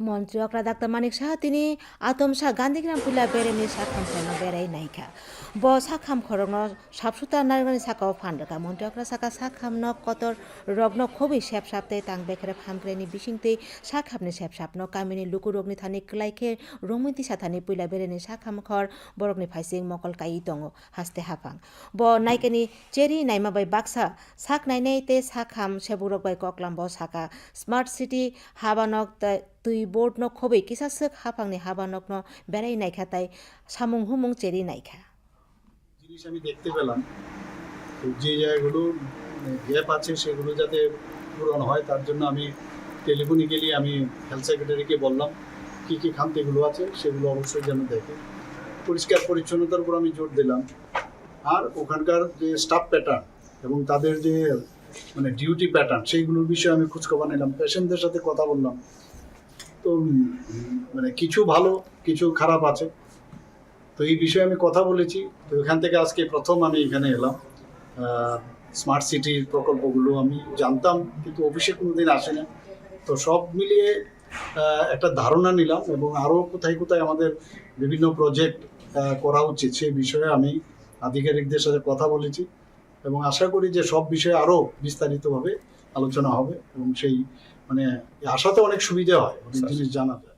মন্ত্রী অকরা ডাক্তার মানিক সাহা, তিনি আতম সাহ গান্ধীগ্রাম পুলা বেরেনি সাখাম সেন বেড়াই নাইখা। ব সাখাম খরং সাবসুতা নারগানি সাকাও ফান্ডকা মন্ত্রী অকরা সাকা সাখাম ন কতর রগ্ন খুবই সেপ সাপতে তাং বেখরে ফামক্রেনি বিসিংতে সাখামনি সেপ সাপন। কামিনি লুকু রগনি থানি ক্লাইখে রংমিতি সাথানি পুলা বেরেনি সাখাম খর বরকনি ফাইসিং মকল কাই দङ হাসতে হাফাং। ব নাইকেনি চেরি নাইমা বাই বাক্সা সাক নাইনাই তে সাখাম সেবুরক বাই ককলাম ব সাকা স্মার্ট সিটি হাবানক তুই বোর্ড ন খबै কিসা সোক হাফাংনি হাবানক ন বেড়াই নাইখা তাই সামুং হুমুং চেরি নাইখা। জিনিস আমি দেখতে পেলাম। যে জায়গাগুলো গ্যাপ আছে সেগুলো যাতে পূরণ হয়, তার জন্য আমি টেলিফোনে টেলিফোনিক্যালি আমি হেলথ সেক্রেটারিকে বললাম, কী কী খামতিগুলো আছে সেগুলো অবশ্যই যেন দেখে। পরিষ্কার পরিচ্ছন্নতার উপর আমি জোর দিলাম। আর ওখানকার যে স্টাফ প্যাটার্ন এবং তাদের যে মানে ডিউটি প্যাটার্ন সেইগুলোর বিষয়ে আমি খোঁজখবর নিলাম। পেশেন্টদের সাথে কথা বললাম। তো মানে কিছু ভালো, কিছু খারাপ আছে। তো এই বিষয়ে আমি কথা বলেছি। তো এখান থেকে আজকে প্রথম আমি এখানে এলাম। স্মার্ট সিটির প্রকল্পগুলো আমি জানতাম, কিন্তু অফিসে কোনোদিন আসে না তো সব মিলিয়ে একটা ধারণা নিলাম এবং আরও কোথায় কোথায় আমাদের বিভিন্ন প্রজেক্ট করা উচিত সেই বিষয়ে আমি আধিকারিকদের সাথে কথা বলেছি। এবং আশা করি যে সব বিষয়ে আরও বিস্তারিতভাবে আলোচনা হবে এবং সেই মানে আসাতে অনেক সুবিধা হয় অনেক জিনিস জানাতে